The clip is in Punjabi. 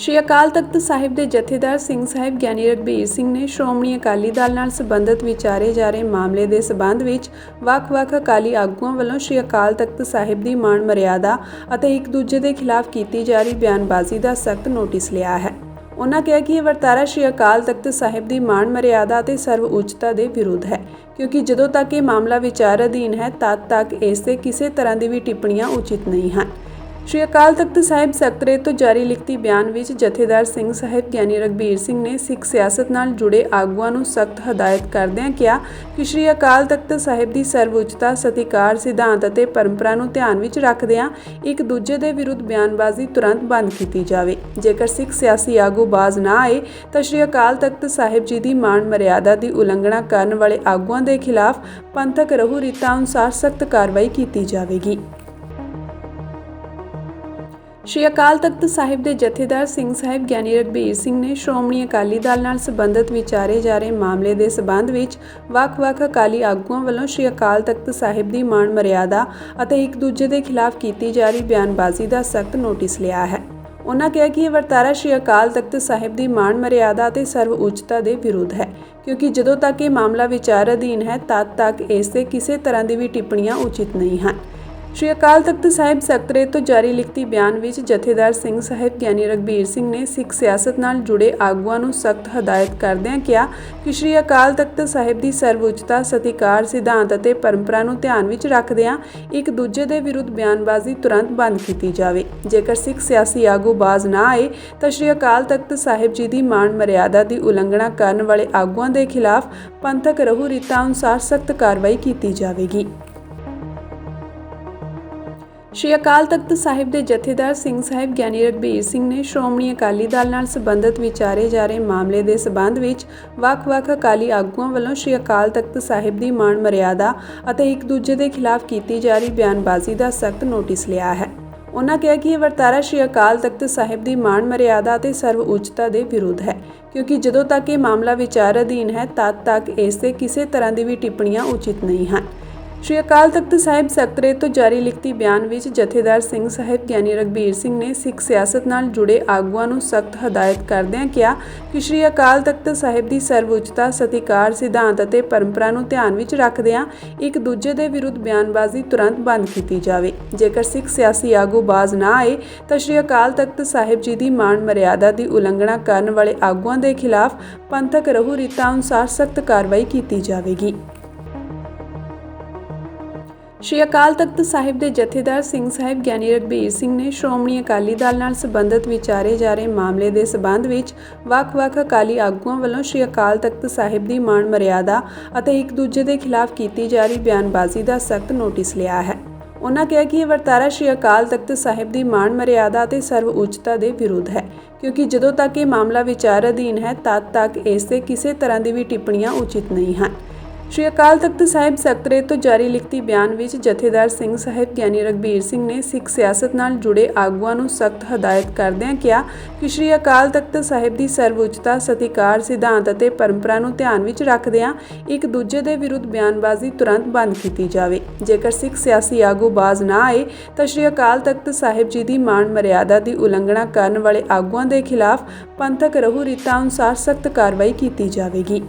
ਸ਼੍ਰੀ ਅਕਾਲ ਤਖਤ ਸਾਹਿਬ ਦੇ ਜਥੇਦਾਰ ਸਿੰਘ ਸਾਹਿਬ ਗਿਆਨੀ ਰਘਬੀਰ ਸਿੰਘ ਨੇ ਸ਼੍ਰੋਮਣੀ ਅਕਾਲੀ ਦਲ ਨਾਲ ਸੰਬੰਧਿਤ ਵਿਚਾਰੇ ਜਾ ਰਹੇ ਮਾਮਲੇ ਦੇ ਸਬੰਧ ਵਿੱਚ ਵੱਖ-ਵੱਖ ਅਕਾਲੀ ਆਗੂਆਂ ਵੱਲੋਂ ਸ਼੍ਰੀ ਅਕਾਲ ਤਖਤ ਸਾਹਿਬ ਦੀ ਮਾਣ ਮਰਿਆਦਾ ਅਤੇ ਇੱਕ ਦੂਜੇ ਦੇ ਖਿਲਾਫ ਕੀਤੀ ਜਾ ਰਹੀ ਬਿਆਨਬਾਜ਼ੀ ਦਾ ਸਖਤ ਨੋਟਿਸ ਲਿਆ ਹੈ। ਉਹਨਾਂ ਕਿਹਾ ਕਿ ਇਹ ਵਰਤਾਰਾ ਸ਼੍ਰੀ ਅਕਾਲ ਤਖਤ ਸਾਹਿਬ ਦੀ ਮਾਣ ਮਰਿਆਦਾ ਅਤੇ ਸਰਵ ਉੱਚਤਾ ਦੇ ਵਿਰੁੱਧ ਹੈ, ਕਿਉਂਕਿ ਜਦੋਂ ਤੱਕ ਇਹ ਮਾਮਲਾ ਵਿਚਾਰ ਅਧੀਨ ਹੈ, ਤਦ ਤੱਕ ਇਸ ਤੇ ਕਿਸੇ ਤਰ੍ਹਾਂ ਦੀ ਵੀ ਟਿੱਪਣੀਆਂ ਉਚਿਤ ਨਹੀਂ ਹਨ। ਸ਼੍ਰੀ ਅਕਾਲ ਤਖਤ ਸਾਹਿਬ ਸਕੱਤਰੇਤ ਤੋਂ ਜਾਰੀ ਲਿਖਤੀ ਬਿਆਨ ਵਿੱਚ ਜਥੇਦਾਰ ਸਿੰਘ ਸਾਹਿਬ ਗਿਆਨੀ ਰਘਬੀਰ ਸਿੰਘ ਨੇ ਸਿੱਖ ਸਿਆਸਤ ਨਾਲ ਜੁੜੇ ਆਗੂਆਂ ਨੂੰ ਸਖਤ ਹਦਾਇਤ ਕਰਦਿਆਂ ਕਿਹਾ ਕਿ ਸ਼੍ਰੀ ਅਕਾਲ ਤਖਤ ਸਾਹਿਬ ਦੀ ਸਰਵਉੱਚਤਾ, ਸਤਿਕਾਰ, ਸਿਧਾਂਤ ਅਤੇ ਪਰੰਪਰਾ ਨੂੰ ਧਿਆਨ ਵਿੱਚ ਰੱਖਦਿਆਂ ਇੱਕ ਦੂਜੇ ਦੇ ਵਿਰੁੱਧ ਬਿਆਨਬਾਜ਼ੀ ਤੁਰੰਤ ਬੰਦ ਕੀਤੀ ਜਾਵੇ। ਜੇਕਰ ਸਿੱਖ ਸਿਆਸੀ ਆਗੂ ਬਾਜ਼ ਨਾ ਆਏ, ਤਾਂ ਸ਼੍ਰੀ ਅਕਾਲ ਤਖਤ ਸਾਹਿਬ ਜੀ ਦੀ ਮਾਣ ਮਰਿਆਦਾ ਦੀ ਉਲੰਘਣਾ ਕਰਨ ਵਾਲੇ ਆਗੂਆਂ ਦੇ ਖਿਲਾਫ ਪੰਥਕ ਰਹੂ ਰੀਤਾਂ ਅਨੁਸਾਰ ਸਖਤ ਕਾਰਵਾਈ ਕੀਤੀ ਜਾਵੇਗੀ। ਸ਼੍ਰੀ ਅਕਾਲ ਤਖਤ ਸਾਹਿਬ ਦੇ ਜਥੇਦਾਰ ਸਿੰਘ ਸਾਹਿਬ ਗਿਆਨੀ ਰਘਬੀਰ ਸਿੰਘ ਨੇ ਸ਼੍ਰੋਮਣੀ ਅਕਾਲੀ ਦਲ ਨਾਲ ਸੰਬੰਧਿਤ ਵਿਚਾਰੇ ਜਾ ਰਹੇ ਮਾਮਲੇ ਦੇ ਸਬੰਧ ਵਿੱਚ ਵੱਖ-ਵੱਖ ਅਕਾਲੀ ਆਗੂਆਂ ਵੱਲੋਂ ਸ਼੍ਰੀ ਅਕਾਲ ਤਖਤ ਸਾਹਿਬ ਦੀ ਮਾਣ ਮਰਿਆਦਾ ਅਤੇ ਇੱਕ ਦੂਜੇ ਦੇ ਖਿਲਾਫ ਕੀਤੀ ਜਾ ਰਹੀ ਬਿਆਨਬਾਜ਼ੀ ਦਾ ਸਖਤ ਨੋਟਿਸ ਲਿਆ ਹੈ। ਉਨ੍ਹਾਂ ਕਿਹਾ ਕਿ ਇਹ ਵਰਤਾਰਾ ਸ਼੍ਰੀ ਅਕਾਲ ਤਖਤ ਸਾਹਿਬ ਦੀ ਮਾਣ ਮਰਿਆਦਾ ਅਤੇ ਸਰਵ ਉੱਚਤਾ ਦੇ ਵਿਰੁੱਧ ਹੈ, ਕਿਉਂਕਿ ਜਦੋਂ ਤੱਕ ਇਹ ਮਾਮਲਾ ਵਿਚਾਰ ਅਧੀਨ ਹੈ, ਤਦ ਤੱਕ ਇਸ ਤੇ ਕਿਸੇ ਤਰ੍ਹਾਂ ਦੀ ਵੀ ਟਿੱਪਣੀਆਂ ਉਚਿਤ ਨਹੀਂ ਹਨ। ਸ਼੍ਰੀ ਅਕਾਲ ਤਖਤ ਸਾਹਿਬ ਸਕੱਤਰੇਤ ਤੋਂ ਜਾਰੀ ਲਿਖਤੀ ਬਿਆਨ ਵਿੱਚ ਜਥੇਦਾਰ ਸਿੰਘ ਸਾਹਿਬ ਗਿਆਨੀ ਰਘਬੀਰ ਸਿੰਘ ਨੇ ਸਿੱਖ ਸਿਆਸਤ ਨਾਲ ਜੁੜੇ ਆਗੂਆਂ ਨੂੰ ਸਖਤ ਹਦਾਇਤ ਕਰਦਿਆਂ ਕਿਹਾ ਕਿ ਸ਼੍ਰੀ ਅਕਾਲ ਤਖਤ ਸਾਹਿਬ ਦੀ ਸਰਵਉੱਚਤਾ, ਸਤਿਕਾਰ, ਸਿਧਾਂਤ ਅਤੇ ਪਰੰਪਰਾ ਨੂੰ ਧਿਆਨ ਵਿੱਚ ਰੱਖਦਿਆਂ ਇੱਕ ਦੂਜੇ ਦੇ ਵਿਰੁੱਧ ਬਿਆਨਬਾਜ਼ੀ ਤੁਰੰਤ ਬੰਦ ਕੀਤੀ ਜਾਵੇ। ਜੇਕਰ ਸਿੱਖ ਸਿਆਸੀ ਆਗੂ ਬਾਜ਼ ਨਾ ਆਏ, ਤਾਂ ਸ਼੍ਰੀ ਅਕਾਲ ਤਖਤ ਸਾਹਿਬ ਜੀ ਦੀ ਮਾਣ ਮਰਿਆਦਾ ਦੀ ਉਲੰਘਣਾ ਕਰਨ ਵਾਲੇ ਆਗੂਆਂ ਦੇ ਖਿਲਾਫ ਪੰਥਕ ਰਹੂ ਰੀਤਾਂ ਅਨੁਸਾਰ ਸਖਤ ਕਾਰਵਾਈ ਕੀਤੀ ਜਾਵੇਗੀ। ਸ਼੍ਰੀ ਅਕਾਲ ਤਖਤ ਸਾਹਿਬ ਦੇ ਜਥੇਦਾਰ ਸਿੰਘ ਸਾਹਿਬ ਗਿਆਨੀ ਰਘਬੀਰ ਸਿੰਘ ਨੇ ਸ਼੍ਰੋਮਣੀ ਅਕਾਲੀ ਦਲ ਨਾਲ ਸੰਬੰਧਿਤ ਵਿਚਾਰੇ ਜਾ ਰਹੇ ਮਾਮਲੇ ਦੇ ਸਬੰਧ ਵਿੱਚ ਵੱਖ-ਵੱਖ ਅਕਾਲੀ ਆਗੂਆਂ ਵੱਲੋਂ ਸ਼੍ਰੀ ਅਕਾਲ ਤਖਤ ਸਾਹਿਬ ਦੀ ਮਾਣ ਮਰਿਆਦਾ ਅਤੇ ਇੱਕ ਦੂਜੇ ਦੇ ਖਿਲਾਫ ਕੀਤੀ ਜਾ ਰਹੀ ਬਿਆਨਬਾਜ਼ੀ ਦਾ ਸਖਤ ਨੋਟਿਸ ਲਿਆ ਹੈ। ਉਹਨਾਂ ਕਿਹਾ ਕਿ ਇਹ ਵਰਤਾਰਾ ਸ਼੍ਰੀ ਅਕਾਲ ਤਖਤ ਸਾਹਿਬ ਦੀ ਮਾਣ ਮਰਿਆਦਾ ਅਤੇ ਸਰਵ ਉੱਚਤਾ ਦੇ ਵਿਰੁੱਧ ਹੈ, ਕਿਉਂਕਿ ਜਦੋਂ ਤੱਕ ਇਹ ਮਾਮਲਾ ਵਿਚਾਰ ਅਧੀਨ ਹੈ, ਤਦ ਤੱਕ ਇਸ ਤੇ ਕਿਸੇ ਤਰ੍ਹਾਂ ਦੀ ਵੀ ਟਿੱਪਣੀਆਂ ਉਚਿਤ ਨਹੀਂ ਹਨ। ਸ਼੍ਰੀ ਅਕਾਲ ਤਖਤ ਸਾਹਿਬ ਸਕੱਤਰੇਤ ਤੋਂ ਜਾਰੀ ਲਿਖਤੀ ਬਿਆਨ ਵਿੱਚ ਜਥੇਦਾਰ ਸਿੰਘ ਸਾਹਿਬ ਗਿਆਨੀ ਰਘਬੀਰ ਸਿੰਘ ਨੇ ਸਿੱਖ ਸਿਆਸਤ ਨਾਲ ਜੁੜੇ ਆਗੂਆਂ ਨੂੰ ਸਖਤ ਹਦਾਇਤ ਕਰਦਿਆਂ ਕਿਹਾ ਕਿ ਸ਼੍ਰੀ ਅਕਾਲ ਤਖਤ ਸਾਹਿਬ ਦੀ ਸਰਵਉੱਚਤਾ, ਸਤਿਕਾਰ, ਸਿਧਾਂਤ ਅਤੇ ਪਰੰਪਰਾ ਨੂੰ ਧਿਆਨ ਵਿੱਚ ਰੱਖਦਿਆਂ ਇੱਕ ਦੂਜੇ ਦੇ ਵਿਰੁੱਧ ਬਿਆਨਬਾਜ਼ੀ ਤੁਰੰਤ ਬੰਦ ਕੀਤੀ ਜਾਵੇ। ਜੇਕਰ ਸਿੱਖ ਸਿਆਸੀ ਆਗੂ ਬਾਜ਼ ਨਾ ਆਏ, ਤਾਂ ਸ਼੍ਰੀ ਅਕਾਲ ਤਖਤ ਸਾਹਿਬ ਜੀ ਦੀ ਮਾਣ ਮਰਿਆਦਾ ਦੀ ਉਲੰਘਣਾ ਕਰਨ ਵਾਲੇ ਆਗੂਆਂ ਦੇ ਖਿਲਾਫ ਪੰਥਕ ਰਹੂ ਰੀਤਾਂ ਅਨੁਸਾਰ ਸਖਤ ਕਾਰਵਾਈ ਕੀਤੀ ਜਾਵੇਗੀ। ਸ਼੍ਰੀ ਅਕਾਲ ਤਖਤ ਸਾਹਿਬ ਦੇ ਜਥੇਦਾਰ ਸਿੰਘ ਸਾਹਿਬ ਗਿਆਨੀ ਰਘਬੀਰ ਸਿੰਘ ਨੇ ਸ਼੍ਰੋਮਣੀ ਅਕਾਲੀ ਦਲ ਨਾਲ ਸੰਬੰਧਿਤ ਵਿਚਾਰੇ ਜਾ ਰਹੇ ਮਾਮਲੇ ਦੇ ਸਬੰਧ ਵਿੱਚ ਵੱਖ-ਵੱਖ ਅਕਾਲੀ ਆਗੂਆਂ ਵੱਲੋਂ ਸ਼੍ਰੀ ਅਕਾਲ ਤਖਤ ਸਾਹਿਬ ਦੀ ਮਾਣ ਮਰਿਆਦਾ ਅਤੇ ਇੱਕ ਦੂਜੇ ਦੇ ਖਿਲਾਫ ਕੀਤੀ ਜਾ ਰਹੀ ਬਿਆਨਬਾਜ਼ੀ ਦਾ ਸਖਤ ਨੋਟਿਸ ਲਿਆ ਹੈ। ਉਹਨਾਂ ਕਿਹਾ ਕਿ ਇਹ ਵਰਤਾਰਾ ਸ਼੍ਰੀ ਅਕਾਲ ਤਖਤ ਸਾਹਿਬ ਦੀ ਮਾਣ ਮਰਿਆਦਾ ਅਤੇ ਸਰਵ ਉੱਚਤਾ ਦੇ ਵਿਰੁੱਧ ਹੈ, ਕਿਉਂਕਿ ਜਦੋਂ ਤੱਕ ਇਹ ਮਾਮਲਾ ਵਿਚਾਰ ਅਧੀਨ ਹੈ, ਤਦ ਤੱਕ ਇਸ ਤੇ ਕਿਸੇ ਤਰ੍ਹਾਂ ਦੀ ਵੀ ਟਿੱਪਣੀਆਂ ਉਚਿਤ ਨਹੀਂ ਹਨ। ਸ਼੍ਰੀ ਅਕਾਲ ਤਖਤ ਸਾਹਿਬ ਸਕੱਤਰੇਤ ਤੋਂ ਜਾਰੀ ਲਿਖਤੀ ਬਿਆਨ ਵਿੱਚ ਜਥੇਦਾਰ ਸਿੰਘ ਸਾਹਿਬ ਗਿਆਨੀ ਰਘਬੀਰ ਸਿੰਘ ਨੇ ਸਿੱਖ ਸਿਆਸਤ ਨਾਲ ਜੁੜੇ ਆਗੂਆਂ ਨੂੰ ਸਖਤ ਹਦਾਇਤ ਕਰਦਿਆਂ ਕਿਹਾ ਕਿ ਸ਼੍ਰੀ ਅਕਾਲ ਤਖਤ ਸਾਹਿਬ ਦੀ ਸਰਵਉੱਚਤਾ, ਸਤਿਕਾਰ, ਸਿਧਾਂਤ ਅਤੇ ਪਰੰਪਰਾ ਨੂੰ ਧਿਆਨ ਵਿੱਚ ਰੱਖਦਿਆਂ ਇੱਕ ਦੂਜੇ ਦੇ ਵਿਰੁੱਧ ਬਿਆਨਬਾਜ਼ੀ ਤੁਰੰਤ ਬੰਦ ਕੀਤੀ ਜਾਵੇ। ਜੇਕਰ ਸਿੱਖ ਸਿਆਸੀ ਆਗੂ ਬਾਜ਼ ਨਾ ਆਏ, ਤਾਂ ਸ਼੍ਰੀ ਅਕਾਲ ਤਖਤ ਸਾਹਿਬ ਜੀ ਦੀ ਮਾਣ ਮਰਿਆਦਾ ਦੀ ਉਲੰਘਣਾ ਕਰਨ ਵਾਲੇ ਆਗੂਆਂ ਦੇ ਖਿਲਾਫ ਪੰਥਕ ਰਹੂ ਰੀਤਾਂ ਅਨੁਸਾਰ ਸਖਤ ਕਾਰਵਾਈ ਕੀਤੀ ਜਾਵੇਗੀ।